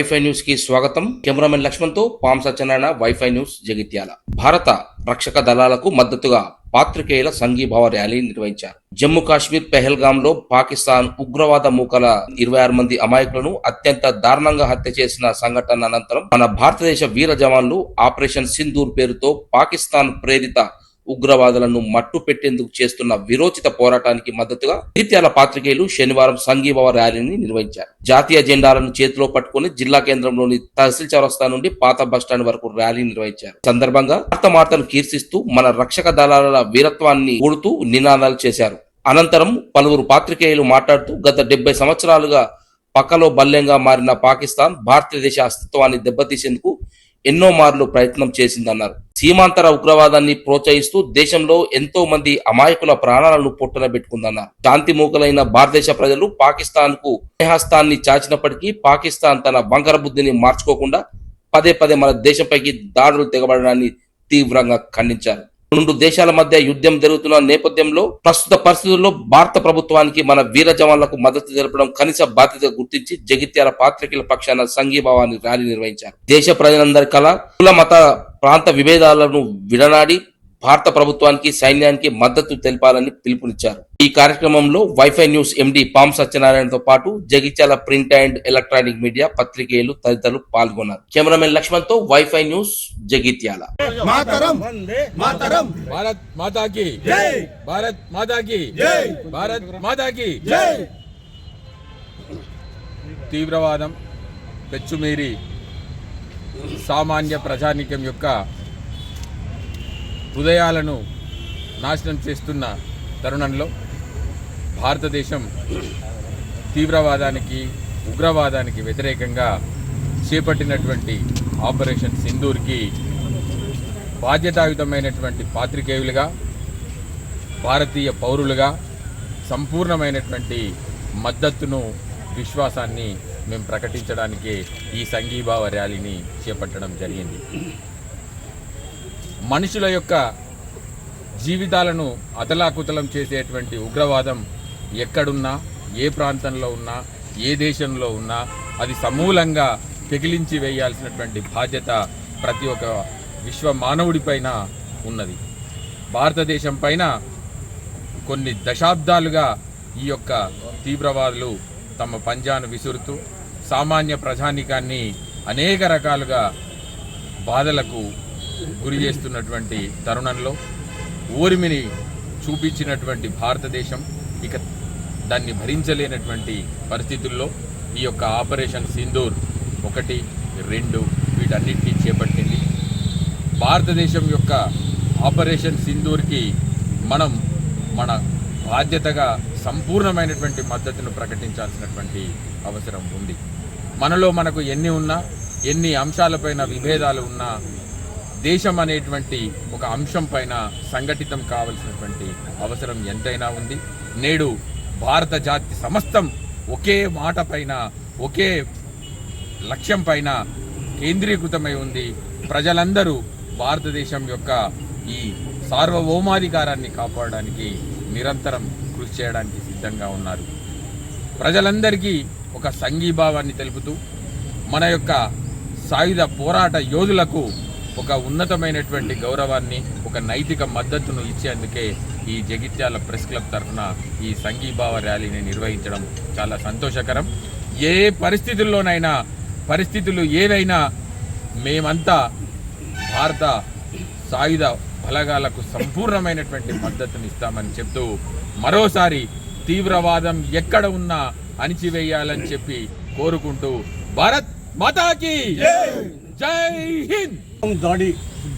Wifi న్యూస్కి స్వాగతం. Cameraman లక్ష్మణ్తో పాం సత్యనారాయణ వైఫై న్యూస్ జగిత్యాల. భారత రక్షక దళాలకు మద్దతుగా పాత్రికేయుల సంఘీభావ ర్యాలీ నిర్వహించారు. జమ్మూ కాశ్మీర్ పెహల్గామ్లో పాకిస్తాన్ ఉగ్రవాద మూకల ఇరవై ఆరు మంది అమాయకులను అత్యంత దారుణంగా హత్య చేసిన సంఘటన అనంతరం మన భారతదేశ వీర జవాన్లు ఆపరేషన్ సింధూర్ పేరుతో పాకిస్తాన్ ప్రేరిత ఉగ్రవాదులను మట్టు పెట్టేందుకు చేస్తున్న విరోచిత పోరాటానికి మద్దతుగా జగిత్యాల పాత్రికేయులు శనివారం సంఘీభావ ర్యాలీని నిర్వహించారు. జాతీయ జెండాలను చేతిలో పట్టుకుని జిల్లా కేంద్రంలోని తహసీల్ చౌరస్తా నుండి పాత బస్టాండ్ వరకు ర్యాలీ నిర్వహించారు. సందర్భంగా భారత కీర్తిస్తూ మన రక్షక దళాల వీరత్వాన్ని కూడుతూ నినాదాలు చేశారు. అనంతరం పలువురు పాత్రికేయులు మాట్లాడుతూ గత డెబ్బై సంవత్సరాలుగా పక్కలో బల్యంగా మారిన పాకిస్తాన్ భారతదేశ అస్తిత్వాన్ని దెబ్బతీసేందుకు ఎన్నో మార్లు ప్రయత్నం చేసిందన్నారు. సీమాంతర ఉగ్రవాదాన్ని ప్రోత్సహిస్తూ దేశంలో ఎంతో మంది అమాయకుల ప్రాణాలను పొట్టున పెట్టుకుందన్నారు శాంతి మూకలైన భారతదేశ ప్రజలు పాకిస్తాన్కు హస్తాన్ని చాచినప్పటికీ పాకిస్తాన్ తన బంకర బుద్ధిని మార్చుకోకుండా పదే పదే మన దేశంపైకి దాడులు తెగబడడాన్ని తీవ్రంగా ఖండించారు. రెండు దేశాల మధ్య యుద్ధం జరుగుతున్న నేపథ్యంలో ప్రస్తుత పరిస్థితుల్లో భారత ప్రభుత్వానికి మన వీర జవాన్లకు మద్దతు జరపడం కనీస బాధ్యత గుర్తించి జగిత్యాల పాత్రికల పక్షాన సంఘీభావాన్ని ర్యాలీ నిర్వహించారు. దేశ ప్రజలందరి కల కుల మత ప్రాంత విభేదాలను విడనాడి భారత ప్రభుత్వానికి సైన్యానికి మద్దతు తెలిపాలని పిలుపునిచ్చారు. ఈ కార్యక్రమంలో వైఫై న్యూస్ ఎండి పాం సత్యనారాయణతో పాటు Jagtial print and electronic media పత్రికేయులు తదితరులు పాల్గొన్నారు. కెమెరామెన్ లక్ష్మణ్తో వైఫై న్యూస్ జగిత్యాల. భారత్ తీవ్రవాదం పెచ్చుమీరి సామాన్య ప్రజానీకం యొక్క హృదయాలను నాశనం చేస్తున్న తరుణంలో భారతదేశం తీవ్రవాదానికి ఉగ్రవాదానికి వ్యతిరేకంగా చేపట్టినటువంటి ఆపరేషన్ సింధూర్కి బాధ్యతాయుతమైనటువంటి పాత్రికేయులుగా భారతీయ పౌరులుగా సంపూర్ణమైనటువంటి మద్దతును విశ్వాసాన్ని మేము ప్రకటించడానికి ఈ సంఘీభావ ర్యాలీని చేపట్టడం జరిగింది. మనుషుల యొక్క జీవితాలను అతలాకుతలం చేసేటువంటి ఉగ్రవాదం ఎక్కడున్నా ఏ ప్రాంతంలో ఉన్నా ఏ దేశంలో ఉన్నా అది సమూలంగా పెగిలించి వేయాల్సినటువంటి బాధ్యత ప్రతి ఒక్క విశ్వ మానవుడిపైన ఉన్నది. భారతదేశం పైన కొన్ని దశాబ్దాలుగా ఈ యొక్క తీవ్రవాదులు తమ పంజాను విసురుతూ సామాన్య ప్రజానికాన్ని అనేక రకాలుగా బాధలకు గురి చేస్తున్నటువంటి తరుణంలో ఓరిమిని చూపించినటువంటి భారతదేశం ఇక దాన్ని భరించలేనటువంటి పరిస్థితుల్లో ఈ యొక్క ఆపరేషన్ సింధూర్ ఒకటి రెండు వీటన్నిటిని చేపట్టింది. భారతదేశం యొక్క ఆపరేషన్ సింధూర్కి మనం మన బాధ్యతగా సంపూర్ణమైనటువంటి మద్దతును ప్రకటించాల్సినటువంటి అవసరం ఉంది. మనలో మనకు ఎన్ని ఉన్నా ఎన్ని అంశాలపైన విభేదాలు ఉన్నా దేశం అనేటువంటి ఒక అంశం పైన సంఘటితం కావలసినటువంటి అవసరం ఎంతైనా ఉంది. నేడు భారత జాతి సమస్తం ఒకే మాట పైన ఒకే లక్ష్యం పైన కేంద్రీకృతమై ఉంది. ప్రజలందరూ భారతదేశం యొక్క ఈ సార్వభౌమాధికారాన్ని కాపాడడానికి నిరంతరం కృషి చేయడానికి సిద్ధంగా ఉన్నారు. ప్రజలందరికీ ఒక సంఘీభావాన్ని తెలుపుతూ మన యొక్క సాయుధ పోరాట యోధులకు ఒక ఉన్నతమైనటువంటి గౌరవాన్ని ఒక నైతిక మద్దతును ఇచ్చేందుకే ఈ జగిత్యాల ప్రెస్ క్లబ్ తరఫున ఈ సంఘీభావ ర్యాలీని నిర్వహించడం చాలా సంతోషకరం. ఏ పరిస్థితుల్లోనైనా పరిస్థితులు ఏవైనా మేమంతా భారత సాయుధ బలగాలకు సంపూర్ణమైనటువంటి మద్దతుని ఇస్తామని చెప్తూ మరోసారి తీవ్రవాదం ఎక్కడ ఉన్నా అణిచివేయాలని చెప్పి కోరుకుంటూ భారత్ మాతాకి జై! హింద్! దాడి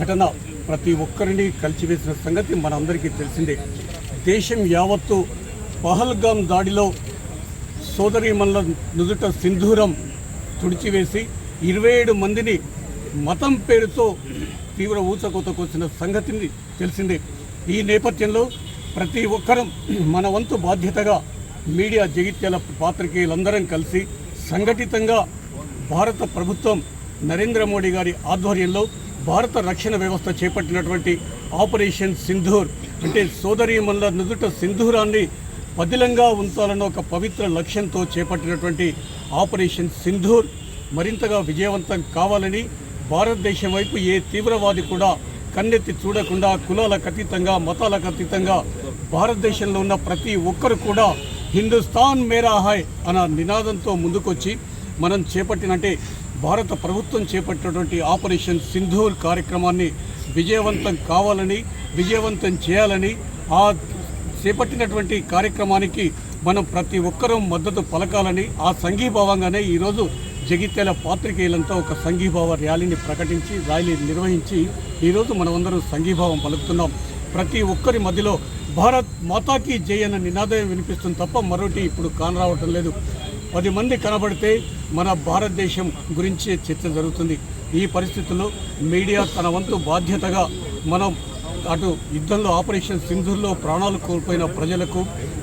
ఘటన ప్రతి ఒక్కరిని కలిచివేసిన సంగతి మనందరికీ తెలిసిందే. దేశం యావత్తు పహల్గాం దాడిలో సోదరిమల్ల నుదుట సింధూరం తుడిచివేసి ఇరవై ఏడు మందిని మతం పేరుతో తీవ్ర ఊచకోతకొచ్చిన సంగతిని తెలిసిందే. ఈ నేపథ్యంలో ప్రతి ఒక్కరం మన వంతు బాధ్యతగా మీడియా జగిత్యాల పాత్రికేయులందరం కలిసి సంఘటితంగా భారత ప్రభుత్వం నరేంద్ర మోడీ గారి ఆధ్వర్యంలో భారత రక్షణ వ్యవస్థ చేపట్టినటువంటి ఆపరేషన్ సింధూర్ అంటే సోదరీమల్ల నుదుట సింధూరాన్ని పదిలంగా ఉంచాలన్న ఒక పవిత్ర లక్ష్యంతో చేపట్టినటువంటి ఆపరేషన్ సింధూర్ మరింతగా విజయవంతం కావాలని భారతదేశం వైపు ఏ తీవ్రవాది కూడా కన్నెత్తి చూడకుండా కులాలకు అతీతంగా మతాలకు అతీతంగా భారతదేశంలో ఉన్న ప్రతి ఒక్కరు కూడా హిందుస్థాన్ మేరా హాయ్ అన్న నినాదంతో ముందుకొచ్చి మనం చేపట్టినంటే భారత ప్రభుత్వం చేపట్టినటువంటి ఆపరేషన్ సింధూర్ కార్యక్రమాన్ని విజయవంతం కావాలని విజయవంతం చేయాలని ఆ చేపట్టినటువంటి కార్యక్రమానికి మనం ప్రతి ఒక్కరూ మద్దతు పలకాలని ఆ సంఘీభావంగానే ఈరోజు జగిత్యాల పాత్రికేయులంతా ఒక సంఘీభావ ర్యాలీని ప్రకటించి ర్యాలీ నిర్వహించి ఈరోజు మనమందరం సంఘీభావం పలుకుతున్నాం. ప్రతి ఒక్కరి మధ్యలో భారత్ మాతాకి జై అన్న నినాదం వినిపిస్తుంది తప్ప మరొకటి ఇప్పుడు కానరావటం లేదు. పది మంది కనబడితే మన భారతదేశం గురించి చర్చ జరుగుతుంది. ఈ పరిస్థితుల్లో మీడియా తన వంతు బాధ్యతగా మనం అటు యుద్ధంలో ఆపరేషన్ సింధూర్లో ప్రాణాలు కోల్పోయిన ప్రజలకు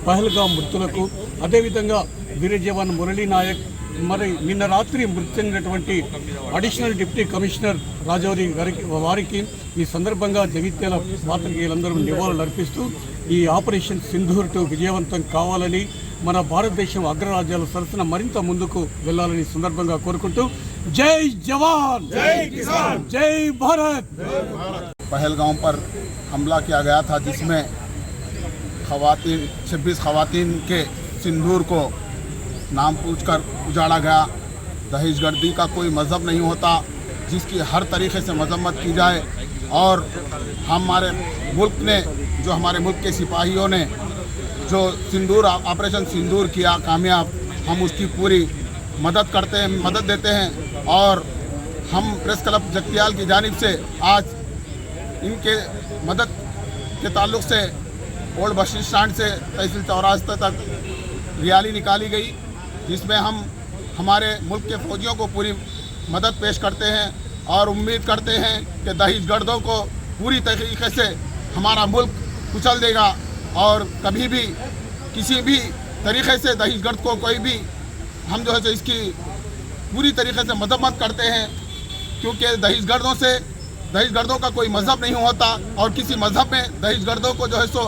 పహల్గా మృతులకు అదేవిధంగా వీర జవాన్ మురళీ నాయక్ మరి నిన్న రాత్రి మృతి చెందినటువంటి అడిషనల్ డిప్యూటీ కమిషనర్ రాజౌరి గారికి వారికి ఈ సందర్భంగా జగిత్యాల పాత్రికేయులందరూ నివాళులు అర్పిస్తూ ఈ ఆపరేషన్ సింధూర్ టు విజయవంతం కావాలని మన భారతదేశం అగ్రరాజ్యాల సరసన మరింత ముందుకు వెళ్ళాలని ఈ సందర్భంగా కోరుకుంటూ జై జవాన్ జై కిసాన్ జై భారత్ पहलगांव पर हमला किया गया था जिसमें खवातीन 26 खवातीन के सिंदूर को नाम पूछकर उजाड़ा गया दहेजगर्दी का कोई मज़हब नहीं होता जिसकी हर तरीके से मजम्मत की जाए और हमारे मुल्क ने जो हमारे मुल्क के सिपाहियों ने जो सिंदूर ऑपरेशन सिंदूर किया, कामयाब, हम उसकी पूरी मदद करते हैं, मदद देते हैं और हम प्रेस क्लब जगतियाल की जानिब से आज इनके मदद के ताल्लुक से, ओल्ड बस स्टैंड से तहसील चौरास्ते तक रैली निकाली गई, जिसमें हम हमारे मुल्क के फौजियों को पूरी मदद पेश करते हैं और उम्मीद करते हैं कि दहेज गर्दों को पूरी तरीके से हमारा मुल्क कुचल देगा। और कभी भी किसी भी तरीके से दहेज गर्द को कोई भी हम जो है सो इसकी पूरी तरीके से मजम्मत करते हैं, क्योंकि दहेज गर्दों से दहेज गर्दों का कोई मज़हब नहीं होता और किसी मज़हब में दहेज गर्दों को जो है सो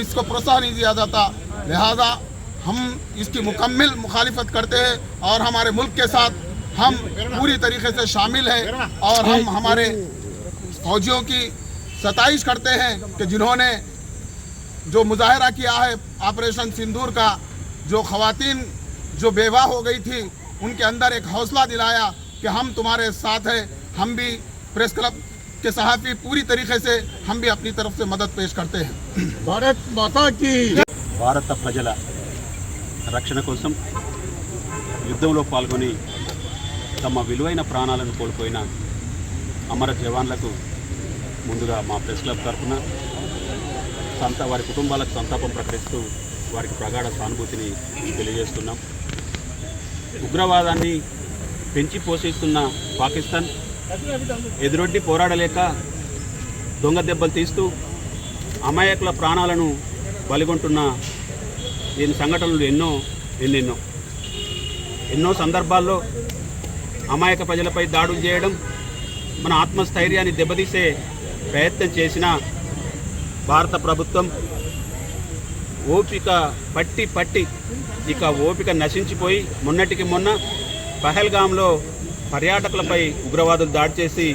इसको प्रोत्साहन नहीं दिया जाता। लिहाजा हम इसकी मुकम्मल मुखालिफत करते हैं और हमारे मुल्क के साथ हम पूरी तरीके से शामिल हैं और हम हमारे फौजियों की सताइश करते हैं कि जिन्होंने जो मुजाहरा किया है ऑपरेशन सिंदूर का जो खवातीन जो बेवा हो गई थी उनके अंदर एक हौसला दिलाया कि हम तुम्हारे साथ हैं हम भी प्रेस क्लब के सहाफ़ी पूरी तरीके से हम भी अपनी तरफ से मदद पेश करते हैं భారత్ మాతా కీ భారత ప్రజల రక్షణ కోసం యుద్ధంలో పాల్గొని తమ విలువైన ప్రాణాలను కోల్పోయిన అమర జవాన్లకు ముందుగా మా ప్రెస్ క్లబ్ తరఫున సంత వారి కుటుంబాలకు సంతాపం ప్రకటిస్తూ వారికి ప్రగాఢ సానుభూతిని తెలియజేస్తున్నాం. ఉగ్రవాదాన్ని పెంచి పోషిస్తున్న పాకిస్తాన్ ఎదురొడ్డి పోరాడలేక దొంగ దెబ్బలు తీస్తూ అమాయకుల ప్రాణాలను బలిగొంటున్న దీని సంఘటనలు ఎన్నో ఎన్నెన్నో. ఎన్నో సందర్భాల్లో అమాయక ప్రజలపై దాడులు చేయడం మన ఆత్మస్థైర్యాన్ని దెబ్బతీసే ప్రయత్నం చేసిన భారత ప్రభుత్వం ఓపిక పట్టి పట్టి ఇక ఓపిక నశించిపోయి మొన్నటికి మొన్న పహల్గాంలో పర్యాటకులపై ఉగ్రవాదులు దాడి చేసి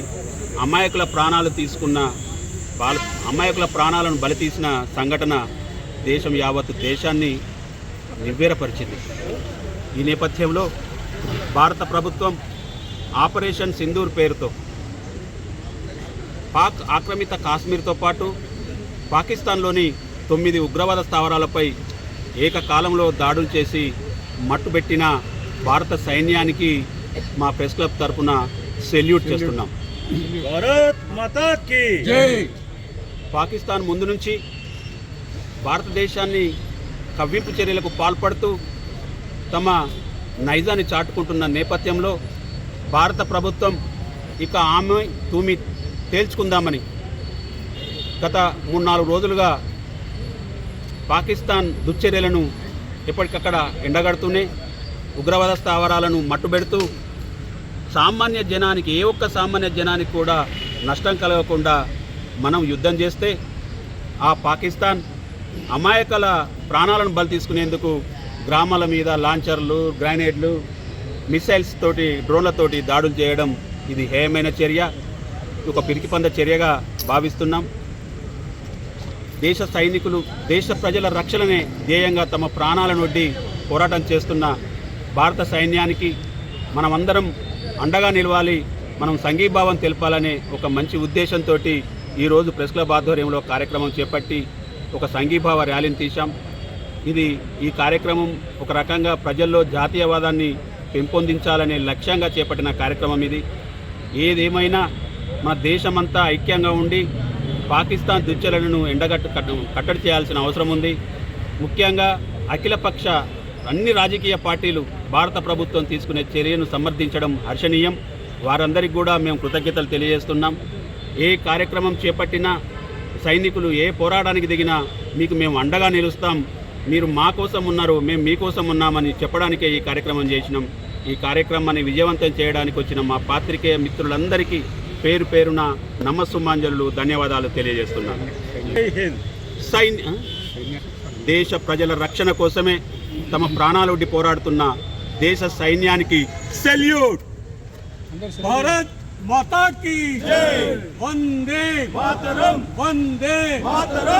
అమాయకుల ప్రాణాలు తీసుకున్న బాల అమాయకుల ప్రాణాలను బలి తీసిన సంఘటన దేశం యావత్ దేశాన్ని నిర్వీరపరిచింది. ఈ నేపథ్యంలో భారత ప్రభుత్వం ఆపరేషన్ సింధూర్ పేరుతో పాక్ ఆక్రమిత కాశ్మీర్తో పాటు పాకిస్తాన్లోని తొమ్మిది ఉగ్రవాద స్థావరాలపై ఏకకాలంలో దాడులు చేసి మట్టుబెట్టిన భారత సైన్యానికి మా ప్రెస్ క్లబ్ తరపున సెల్యూట్ చేస్తున్నాం. జై! పాకిస్తాన్ ముందు నుంచి భారతదేశాన్ని కవ్వింపు చర్యలకు పాల్పడుతూ తమ నైజాన్ని చాటుకుంటున్న నేపథ్యంలో భారత ప్రభుత్వం ఇక ఆమె తూమి తేల్చుకుందామని గత మూడు నాలుగు రోజులుగా పాకిస్తాన్ దుశ్చర్యలను ఎప్పటికక్కడ ఎండగడుతూనే ఉగ్రవాద స్థావరాలను మట్టుబెడుతూ సామాన్య జనానికి ఏ ఒక్క సామాన్య జనానికి కూడా నష్టం కలగకుండా మనం యుద్ధం చేస్తే ఆ పాకిస్తాన్ అమాయకుల ప్రాణాలను బలి తీసుకునేందుకు గ్రామాల మీద లాంచర్లు గ్రానైడ్లు మిసైల్స్ తోటి డ్రోన్లతోటి దాడులు చేయడం ఇది హేయమైన చర్య ఒక పిరికిపంద చర్యగా భావిస్తున్నాం. దేశ సైనికులు దేశ ప్రజల రక్షణనే ధ్యేయంగా తమ ప్రాణాలను వడ్డి పోరాటం చేస్తున్న భారత సైన్యానికి మనమందరం అండగా నిలవాలి మనం సంఘీభావం తెలపాలనే ఒక మంచి ఉద్దేశంతో ఈరోజు ప్రెస్ క్లబ్ ఆధ్వర్యంలో కార్యక్రమం చేపట్టి ఒక సంఘీభావ ర్యాలీని తీశాం. ఇది ఈ కార్యక్రమం ఒక రకంగా ప్రజల్లో జాతీయవాదాన్ని పెంపొందించాలనే లక్ష్యంగా చేపట్టిన కార్యక్రమం ఇది. ఏదేమైనా మన దేశమంతా ఐక్యంగా ఉండి పాకిస్తాన్ దుర్చలను ఎండగట్టు కట్టడి చేయాల్సిన అవసరం ఉంది. ముఖ్యంగా అఖిలపక్ష అన్ని రాజకీయ పార్టీలు భారత ప్రభుత్వం తీసుకునే చర్యను సమర్థించడం హర్షణీయం. వారందరికీ కూడా మేము కృతజ్ఞతలు తెలియజేస్తున్నాం. ఏ కార్యక్రమం చేపట్టినా సైనికులు ఏ పోరాటానికి దిగినా మీకు మేము అండగా నిలుస్తాం. మీరు మా కోసం ఉన్నారు మేము మీకోసం ఉన్నామని చెప్పడానికే ఈ కార్యక్రమం చేసినాం. ఈ కార్యక్రమాన్ని విజయవంతం చేయడానికి వచ్చిన మా పాత్రికేయ మిత్రులందరికీ పేరు పేరున నమస్సుమాంజలు ధన్యవాదాలు తెలియజేస్తున్నాను. సైన్య దేశ ప్రజల రక్షణ కోసమే తమ ప్రాణాలు పోరాడుతున్న దేశ సైన్యానికి సెల్యూట్. భారత్ మాతా की వందే మాతరం. వందే మాతరం.